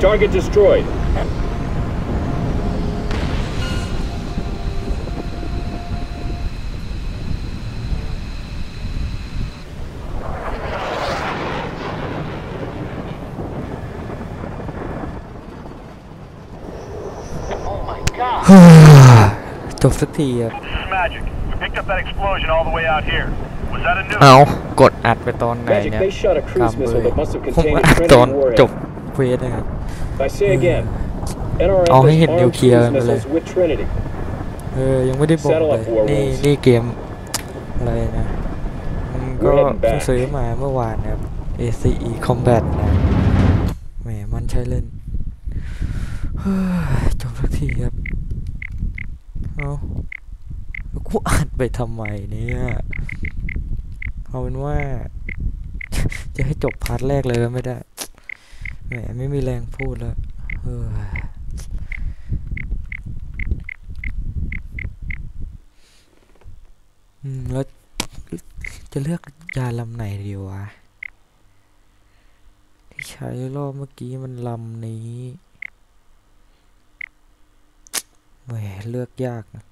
Target destroyed. จบสักทีครับ This is Magic. We picked up that explosion all the way out here. Was that a nuke? เอากดอัดไปตอนไหน Magic, เนี่ย they shot a cruise กำเล missile ย that must have ผม contained อั a ดตอน Trinity จ warhead. บเควสนะครับ I say again, NRF เอาให้ has เห็น armed นิวเคลียร์ cruise ไปเลย missiles with Trinity. เออยังไม่ได้บอก Settle เล up, ย Warwolves นี่นี่เกมอะไรนะมันก็ We're heading เพิ่ง back ซื้อมาเมื่อวานนะครับ ACE Combat นะแหมมันใช้เล่นเฮ้ยจบสักทีครับเอาแล้วกูอัดไปทำไมเนี่ยเอาเป็นว่า จะให้จบพาร์ทแรกเลยก็ไม่ได้ แหมไม่มีแรงพูดแล้วเฮ้ยอืมแล้วจะเลือกยาลำไหนดีวะ ที่ใช้รอบเมื่อกี้มันลำนี้แหมเลือกยากนะ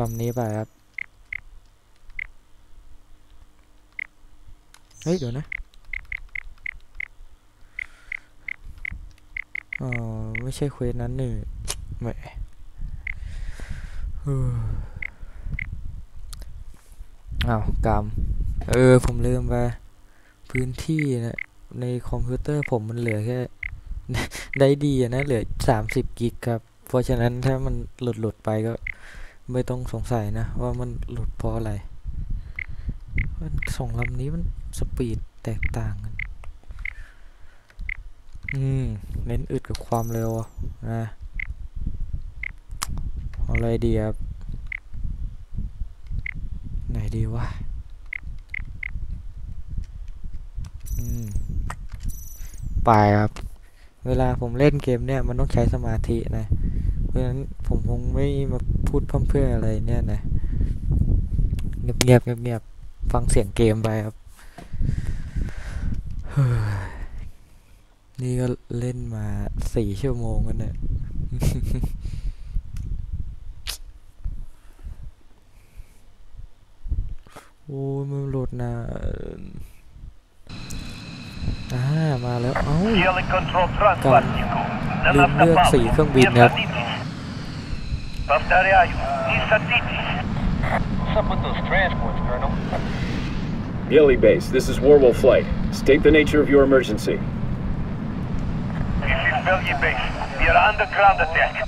ลำนี้ไปครับ เฮ้ย เดี๋ยวนะอ๋อไม่ใช่เควสนั้นนี่แหมเอออ้าวกำเออ ผมลืมไป พื้นที่นะในคอมพิวเตอร์ผมมันเหลือแค่ ได้ดีอะนะ เหลือสามสิบกิกครับ เพราะฉะนั้นถ้ามันหลุดหลุดๆไปก็ ไม่ต้องสงสัยนะ ว่ามันหลุดเพราะอะไร มันสองลำนี้มันสปีดแตกต่างกัน อืม เน้นอึดกับความเร็วนะอะไรดีครับ ไหนดีวะ อืม ไปครับ เวลาผมเล่นเกมเนี่ย มันต้องใช้สมาธินะ เพราะฉะนั้นผมคงไม่มาพูดพร่ำเพื่ออะไรเนี่ยนะ เงียบเงียบเงียบเงียบ ฟังเสียงเกมไปครับ นี่ก็เล่นมาสี่ชั่วโมงกันเนี่ยโอ้มันโหลดนะอ่ามาแล้ว เอ้าการเลือกสีเครื่องบินครับ What's up with those transports, Colonel? Gilly Base, this is Warwolf Flight. State the nature of your emergency. This is Belgian base. We are underground attack.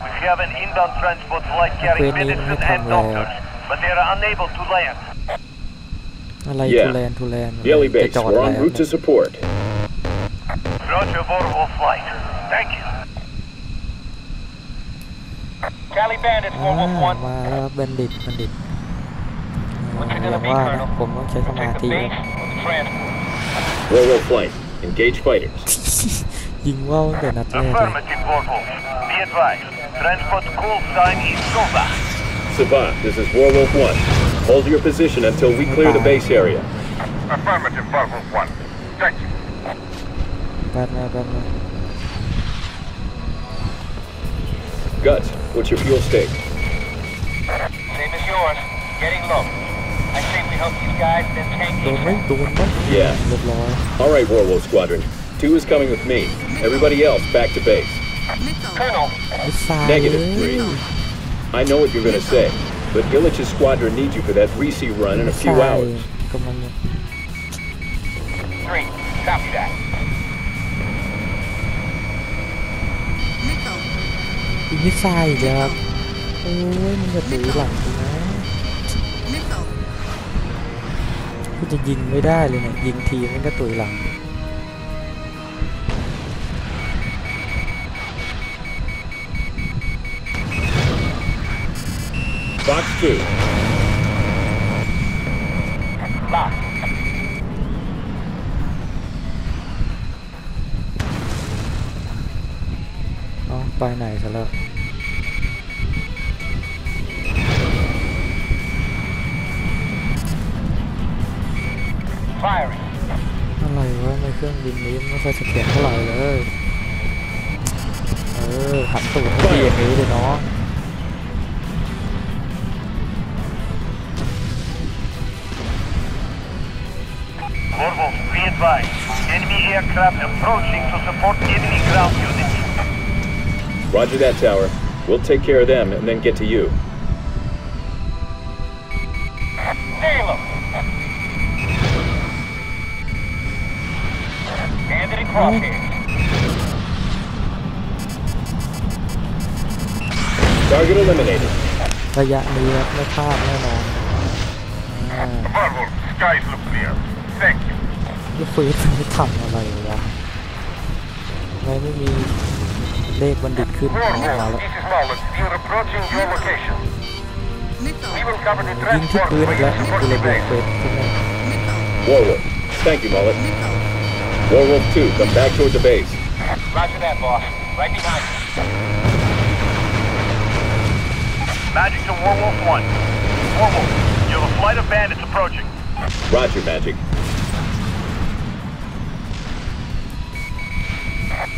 We have an inbound transport flight carrying Quên đi, medicine mới and thằng là- doctors, but they are unable to land. อะไร Yeah. ทูแลนทูแลน Gilly จะ Base, จอด we're อะไร en ครับ route to support. Roger, Warhol flight. Cali Bandits, อ่า 411. มาแล้วครับบัณฑิตบัณฑิต What's อ่า it อย่า gonna ง be, ว่านะ Colonel? ผมต้องใช้สมา Protect ธิ the ครับ base or the transport? Warwolf Flight, engage fighters. ยิงว่าวตั้งแต่นัดแรกเลย Affirmative, Warhol. Be advised. Transport call sign is Nova. Savant, this is Warwolf 1. Hold your position until we clear the base area. Affirmative, Warhol 1. Thank you. แป๊บนะแป๊บนะ Guts, What's your fuel stake? Same as yours. Getting low. I think we hope these guys, then tank Yeah. All right, Warwolf Squadron. Two is coming with me. Everybody else, back to base. Colonel. Negative three. I know what you're gonna say, but Illich's squadron needs you for that Reese run in a few hours. Three. Copy that. มิสไซล์อีกแล้วครับโอ้ยมันจะถือหลังนะกูจะยิงไม่ได้เลยเนี่ยยิงทีมันก็ตุยหลัง Box 2. Lock. เอ้าไปไหนซะแล้ว อะไรวะในเครื่องบินนี้ไม่ค่อยเสถียรเท่าไหร่เลย เออหันตูดให้ดีอย่างนี้เลยเนาะ Corvo, be advised. Enemy aircraft approaching to support enemy ground units. Roger that, Tower. We'll take care of them and then get to you. Nail Target eliminated. ระยะนี้ครับไม่พลาดแน่นอนอ่า Corvo, skies look clear. Thank you. ลูกฟีดไม่ทำอะไรวะทำไมไม่มีเลขบัณฑิตขึ้นออกมาแล้ว this is Mullen. We're approaching your location. We will cover the ยิงที่ transport พื้นอีก with แล้ว support กูระเบิด base. เฟสใช่ไหม Warwolf. Thank you, Mullet. Warwolf 2, come back toward the base. Roger that, boss. Right behind you. Magic to Warwolf 1. Warwolf, you have a flight of bandits approaching. Roger, Magic.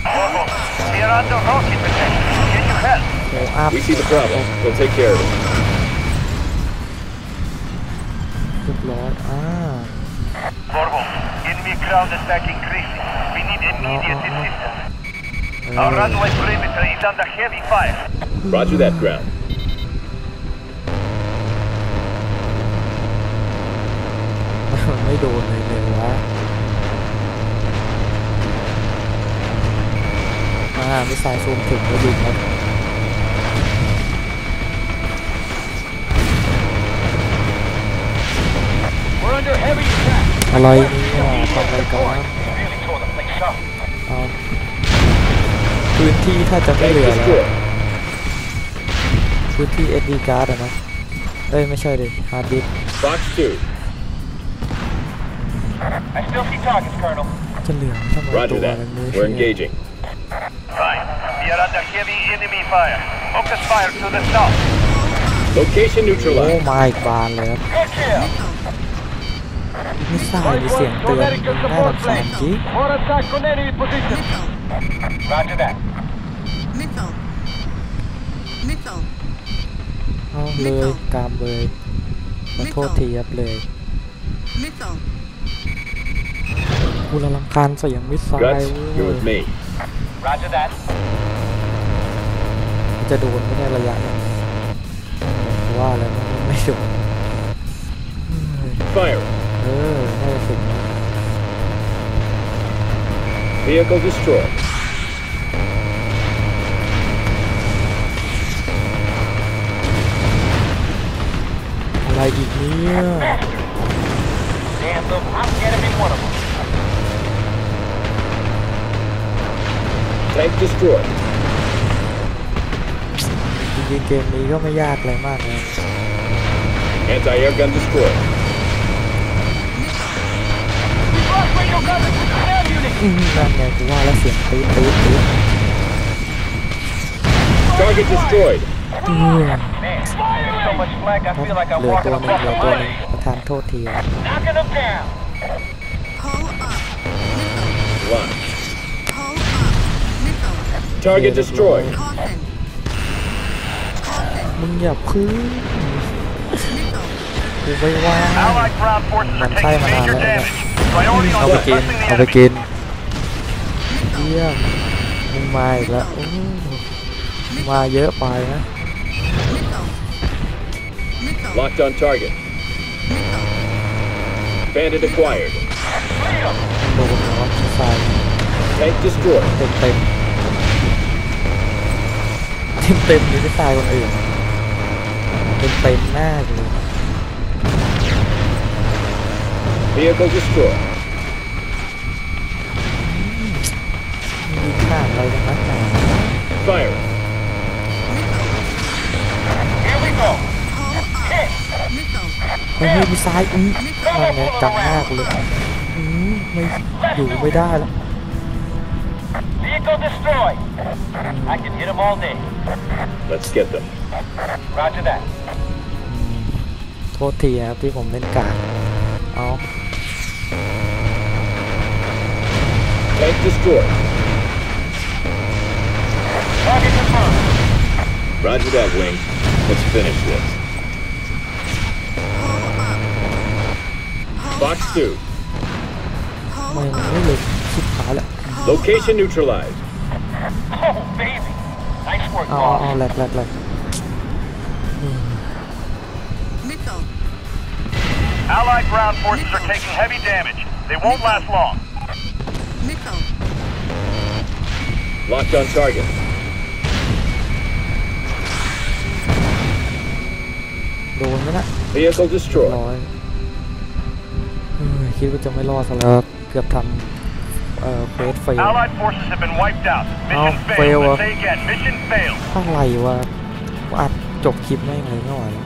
Warwolf, we are under rocket protection. Can you help? โอ้อัพ We see the problem. We'll take care of it. เรียบร้อยอ่า Warwolf, enemy ground attack increasing. We need immediate assistance. Our runway perimeter is under heavy fire. Roger that, ground. I don't xuống thử mới được không Hello, hello, hello, hello, hello, hello, เอาพื้นที่ถ้าจะไม่ Tank เหลือแล้ว destroyed. พื้นที่ SD card อะนะ เอ้ย ไม่ใช่ดิฮาร์ดดิส Fox 2. I still see targets, Colonel. จะเหลือทำไมตัว Roger มัน that. ไม่ We're engaging. Fine. We are under heavy enemy fire. Focus fire to the south. Location โอ้ neutralized. มาอีกบานเลยครับ Good kill. มิสไซล์มีเสียงเตือนน่ารำคาญจริง More attack on enemy position. Roger that. Missile. Missile. เอาเลยกามเลยขอโทษทีครับเลย Missile. กูละรำคาญเสียงมิสไซล์ Guts, เว้ you're ย with me. Roger that. จะโดนไม่ได้ระยะเนี่ยว่าแล้วมันไม่โดน Fire. เออน่าจะถึงนะ Vehicle destroyed. อะไรอีกเนี่ย Damn them. I'm getting in one of them. Tank destroyed. จริงๆเกมนี้ก็ไม่ยากอะไรมากนะ Anti-air gun destroyed. อืมนั่นไงกูว่าแล้วเสียงตีตีตีเออเหลือตัวนึงเหลือตัวนึงประธานโทษที Target destroyed. มึงอย่าพื้นกูไม่ว่ามันใช่มานานแล้วเอาไปกินเอาไปกิน ยี่ยมมึงมาอีกแล้วโอ้มาเยอะไปนะ Missile. Missile. Locked on target. Bandit acquired. โดนหัวใส่ Tank destroyed. เต็มเต็มเต็มเต็มๆนี่ไม่ตายคนอื่นเต็มเต็มๆหน้าเลย Vehicle destroyed. มีค่าอะไรกันนักหนา Fire. Here we go. Hull up. Hit. Missile. เฮ้ยมีซ้ายอืมนั่นไงจำหน้ากูเลยอืมไม่อยู่ไม่ได้แล้ว Vehicle destroyed. I can hit them all day. Let's get them. Roger that. โทษทีครับที่ผมเล่นกากเอา Tank destroyed. Target confirmed. Roger that, Wing. Let's finish this. Box 2. Location neutralized. Oh, baby. Nice work, oh, boss. Oh, oh, left, left, left. Mitchell. Allied ground forces Mitchell. are taking heavy damage. They won't Mitchell. last long. Mitchell. Locked on target. โดนไหมนะ Vehicle destroyed. ร้อยเฮ้ยคิดว่าจะไม่รอดซะแล้วเกือบทำเอ่อเควสเฟล Allied forces have been wiped out. Mission Oh, failed. fail, I uh. say again, mission failed. อะไรวะอัดจบคลิปไม่งเลยไม่ไหวแล้ว